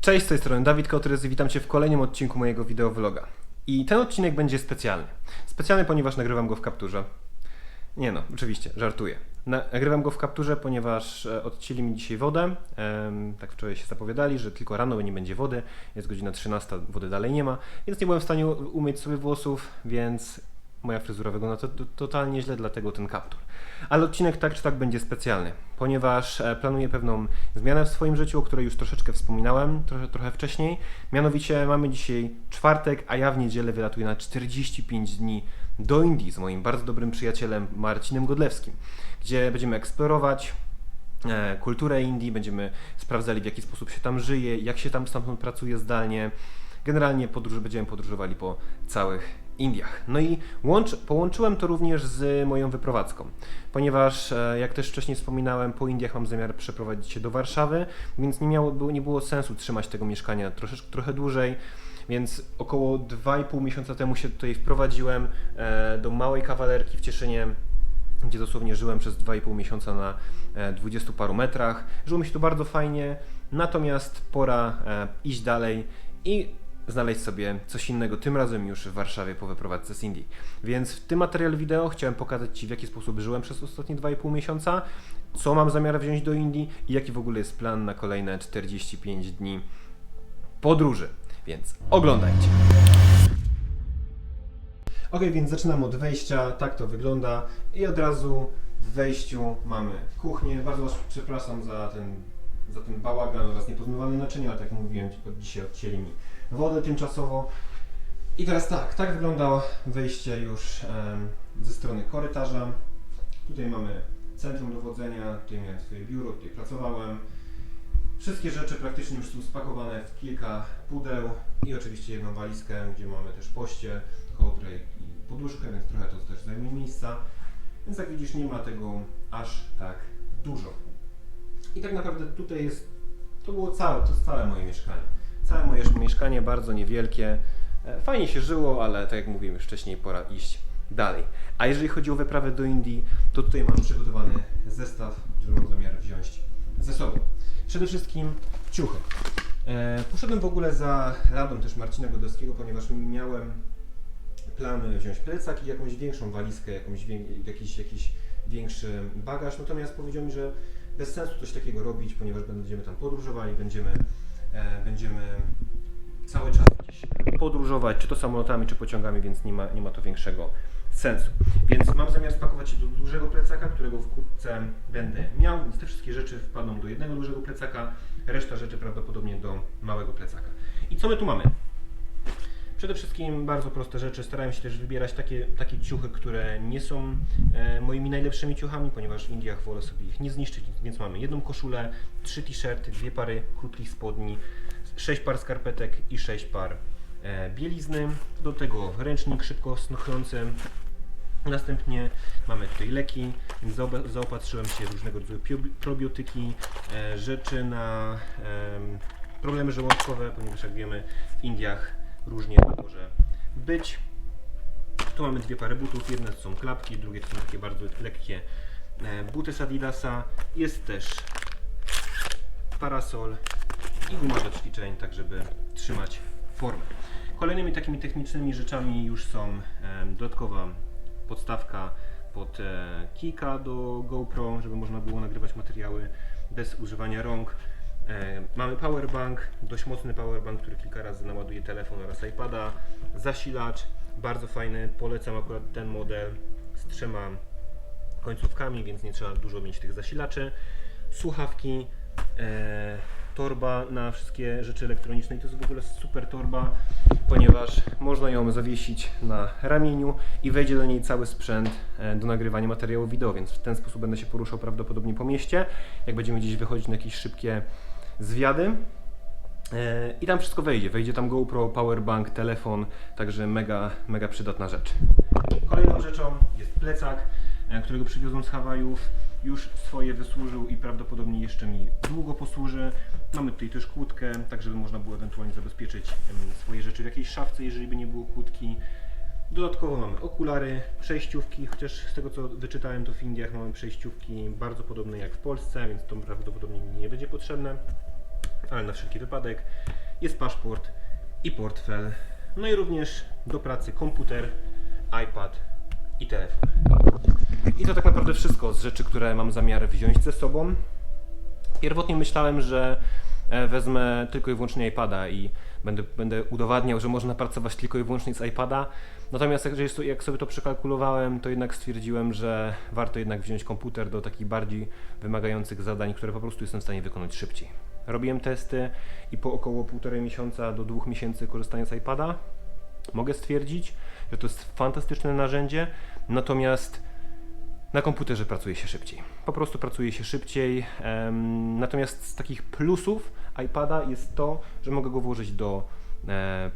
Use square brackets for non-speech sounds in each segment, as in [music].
Cześć, z tej strony Dawid Kotrys i witam Cię w kolejnym odcinku mojego wideovloga. I ten odcinek będzie specjalny. Specjalny, ponieważ nagrywam go w kapturze. Nie no, oczywiście, żartuję. Na- Nagrywam go w kapturze, ponieważ e, odcięli mi dzisiaj wodę. Tak wczoraj się zapowiadali, że tylko rano nie będzie wody. Jest godzina 13, wody dalej nie ma, więc nie byłem w stanie umyć sobie włosów, więc moja fryzura wygląda to, to, totalnie źle, dlatego ten kaptur. Ale odcinek tak czy tak będzie specjalny, ponieważ e, planuję pewną zmianę w swoim życiu, o której już troszeczkę wspominałem trochę, trochę wcześniej. Mianowicie mamy dzisiaj czwartek, a ja w niedzielę wylatuję na 45 dni do Indii z moim bardzo dobrym przyjacielem Marcinem Godlewskim, gdzie będziemy eksplorować e, kulturę Indii, będziemy sprawdzali w jaki sposób się tam żyje, jak się tam stamtąd pracuje zdalnie. Generalnie podróż, będziemy podróżowali po całych Indiach. No i łącz, połączyłem to również z moją wyprowadzką, ponieważ e, jak też wcześniej wspominałem, po Indiach mam zamiar przeprowadzić się do Warszawy, więc nie, miało, nie było sensu trzymać tego mieszkania troszeczkę trochę dłużej. Więc około 2,5 miesiąca temu się tutaj wprowadziłem e, do małej kawalerki w Cieszynie, gdzie dosłownie żyłem przez 2,5 miesiąca na e, 20 paru metrach. Żyło mi się tu bardzo fajnie, natomiast pora e, iść dalej i znaleźć sobie coś innego, tym razem już w Warszawie po wyprowadzce z Indii. Więc w tym materiale wideo chciałem pokazać Ci, w jaki sposób żyłem przez ostatnie 2,5 miesiąca, co mam zamiar wziąć do Indii i jaki w ogóle jest plan na kolejne 45 dni podróży. Więc oglądajcie. Ok, więc zaczynam od wejścia. Tak to wygląda. I od razu w wejściu mamy kuchnię. Bardzo Was przepraszam za ten, za ten bałagan oraz niepozmywane naczynia, ale tak jak mówiłem, dzisiaj odcięli mi wodę tymczasowo. I teraz tak, tak wygląda wejście już ze strony korytarza. Tutaj mamy centrum dowodzenia, tutaj miałem swoje biuro, tutaj pracowałem. Wszystkie rzeczy praktycznie już są spakowane w kilka pudeł i oczywiście jedną walizkę, gdzie mamy też poście, kołdrę i poduszkę, więc trochę to też zajmie miejsca. Więc jak widzisz, nie ma tego aż tak dużo. I tak naprawdę tutaj jest, to było całe, to jest całe moje mieszkanie. Całe moje mieszkanie, bardzo niewielkie. E, Fajnie się żyło, ale tak jak mówiłem już wcześniej, pora iść dalej. A jeżeli chodzi o wyprawę do Indii, to tutaj mam przygotowany zestaw, który mam zamiar wziąć ze sobą. Przede wszystkim ciuchy. E, poszedłem w ogóle za radą też Marcina Godowskiego, ponieważ miałem plany wziąć plecak i jakąś większą walizkę, jakąś, jakiś, jakiś większy bagaż, natomiast powiedział mi, że bez sensu coś takiego robić, ponieważ będziemy tam podróżowali, będziemy, będziemy cały czas gdzieś podróżować, czy to samolotami, czy pociągami, więc nie ma, nie ma to większego sensu. Więc mam zamiar spakować się do dużego plecaka, którego wkrótce będę miał, więc te wszystkie rzeczy wpadną do jednego dużego plecaka, reszta rzeczy prawdopodobnie do małego plecaka. I co my tu mamy? Przede wszystkim bardzo proste rzeczy. Starałem się też wybierać takie, takie ciuchy, które nie są e, moimi najlepszymi ciuchami, ponieważ w Indiach wolę sobie ich nie zniszczyć, więc mamy jedną koszulę, trzy t-shirty, dwie pary krótkich spodni, sześć par skarpetek i sześć par e, bielizny. Do tego ręcznik szybko snuchnący. Następnie mamy tutaj leki, więc zaopatrzyłem się w różnego rodzaju probiotyki, e, rzeczy na em, problemy żołądkowe, ponieważ jak wiemy w Indiach różnie to może być. Tu mamy dwie pary butów, jedne są klapki, drugie to są takie bardzo lekkie e, buty z Adidasa. Jest też parasol i guma do ćwiczeń, tak żeby trzymać formę. Kolejnymi takimi technicznymi rzeczami już są em, dodatkowa podstawka pod e, kika do GoPro, żeby można było nagrywać materiały bez używania rąk. E, mamy powerbank, dość mocny powerbank, który kilka razy naładuje telefon oraz iPada. Zasilacz, bardzo fajny, polecam akurat ten model z trzema końcówkami, więc nie trzeba dużo mieć tych zasilaczy. Słuchawki, e, torba na wszystkie rzeczy elektroniczne i to jest w ogóle super torba, ponieważ można ją zawiesić na ramieniu i wejdzie do niej cały sprzęt e, do nagrywania materiału wideo, więc w ten sposób będę się poruszał prawdopodobnie po mieście, jak będziemy gdzieś wychodzić na jakieś szybkie zwiady. E, I tam wszystko wejdzie. Wejdzie tam GoPro, powerbank, telefon, także mega, mega przydatna rzecz. Kolejną rzeczą jest plecak, e, którego przywiozłem z Hawajów. Już swoje wysłużył i prawdopodobnie jeszcze mi długo posłuży. Mamy tutaj też kłódkę, tak żeby można było ewentualnie zabezpieczyć swoje rzeczy w jakiejś szafce, jeżeli by nie było kłódki. Dodatkowo mamy okulary, przejściówki, chociaż z tego co wyczytałem to w Indiach mamy przejściówki bardzo podobne jak w Polsce, więc to prawdopodobnie nie będzie potrzebne. Ale na wszelki wypadek jest paszport i portfel. No i również do pracy komputer, iPad i telefon. I to tak naprawdę wszystko z rzeczy, które mam zamiar wziąć ze sobą. Pierwotnie myślałem, że e, wezmę tylko i wyłącznie iPada i będę, będę udowadniał, że można pracować tylko i wyłącznie z iPada. Natomiast jak, sobie to przekalkulowałem, to jednak stwierdziłem, że warto jednak wziąć komputer do takich bardziej wymagających zadań, które po prostu jestem w stanie wykonać szybciej. Robiłem testy i po około półtorej miesiąca do dwóch miesięcy korzystania z iPada mogę stwierdzić, że to jest fantastyczne narzędzie, natomiast na komputerze pracuje się szybciej. Po prostu pracuje się szybciej. natomiast z takich plusów iPada jest to, że mogę go włożyć do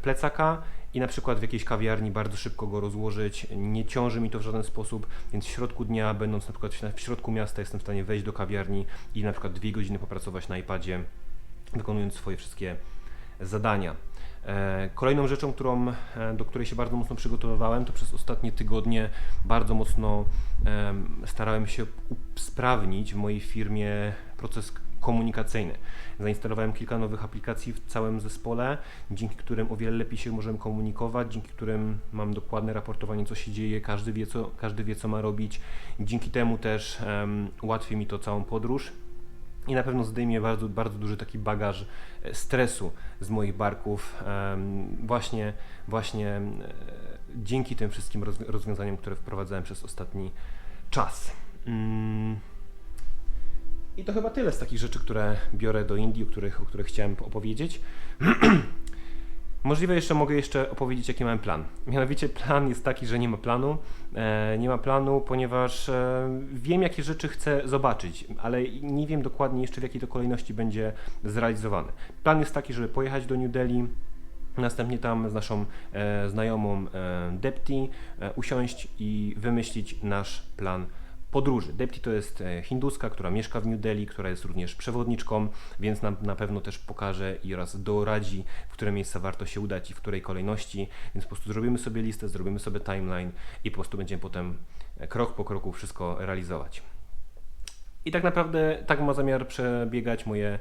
plecaka i na przykład w jakiejś kawiarni bardzo szybko go rozłożyć. Nie ciąży mi to w żaden sposób, więc w środku dnia, będąc na przykład w środku miasta, jestem w stanie wejść do kawiarni i na przykład dwie godziny popracować na iPadzie, wykonując swoje wszystkie zadania. E, Kolejną rzeczą, którą, e, do której się bardzo mocno przygotowywałem, to przez ostatnie tygodnie bardzo mocno em, starałem się usprawnić w mojej firmie proces komunikacyjny. Zainstalowałem kilka nowych aplikacji w całym zespole, dzięki którym o wiele lepiej się możemy komunikować, dzięki którym mam dokładne raportowanie, co się dzieje, każdy wie, co, każdy wie, co ma robić. Dzięki temu też em, ułatwi mi to całą podróż i na pewno zdejmie bardzo, bardzo duży taki bagaż e, stresu z moich barków właśnie, właśnie e, dzięki tym wszystkim rozw- rozwiązaniom, które wprowadzałem przez ostatni czas. I to chyba tyle z takich rzeczy, które biorę do Indii, o których, o których chciałem opowiedzieć. [clears throat] Możliwe jeszcze mogę jeszcze opowiedzieć, jaki mam plan. Mianowicie plan jest taki, że nie ma planu. E, nie ma planu, ponieważ e, wiem, jakie rzeczy chcę zobaczyć, ale nie wiem dokładnie jeszcze, w jakiej to kolejności będzie zrealizowany. Plan jest taki, żeby pojechać do New Delhi, następnie tam z naszą e, znajomą e, Depti e, usiąść i wymyślić nasz plan podróży. Depti to jest e, hinduska, która mieszka w New Delhi, która jest również przewodniczką, więc nam na pewno też pokaże i oraz doradzi, w które miejsca warto się udać i w której kolejności. Więc po prostu zrobimy sobie listę, zrobimy sobie timeline i po prostu będziemy potem e, krok po kroku wszystko realizować. I tak naprawdę tak ma zamiar przebiegać moje,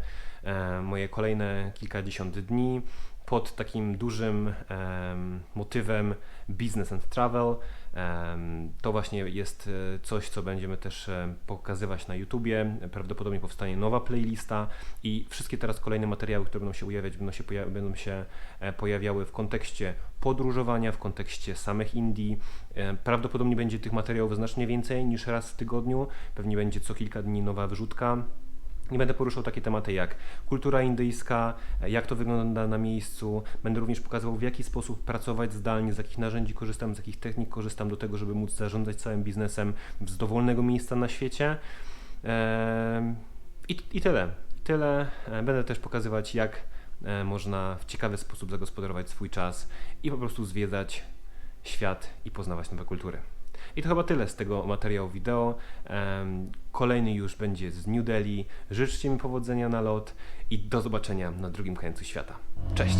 moje kolejne kilkadziesiąt dni pod takim dużym em, motywem business and travel. Em, to właśnie jest e, coś, co będziemy też e, pokazywać na YouTubie. Prawdopodobnie powstanie nowa playlista i wszystkie teraz kolejne materiały, które będą się ujawiać, będą się, poja- będą się e, pojawiały w kontekście podróżowania, w kontekście samych Indii. E, Prawdopodobnie będzie tych materiałów znacznie więcej niż raz w tygodniu. Pewnie będzie co kilka dni nowa wyrzutka. Nie będę poruszał takie tematy jak kultura indyjska, jak to wygląda na miejscu. Będę również pokazywał, w jaki sposób pracować zdalnie, z jakich narzędzi korzystam, z jakich technik korzystam do tego, żeby móc zarządzać całym biznesem z dowolnego miejsca na świecie. Em, I, i tyle. I tyle. E, Będę też pokazywać, jak e, można w ciekawy sposób zagospodarować swój czas i po prostu zwiedzać świat i poznawać nowe kultury. I to chyba tyle z tego materiału wideo. Kolejny już będzie z New Delhi. Życzcie mi powodzenia na lot i do zobaczenia na drugim końcu świata. Cześć!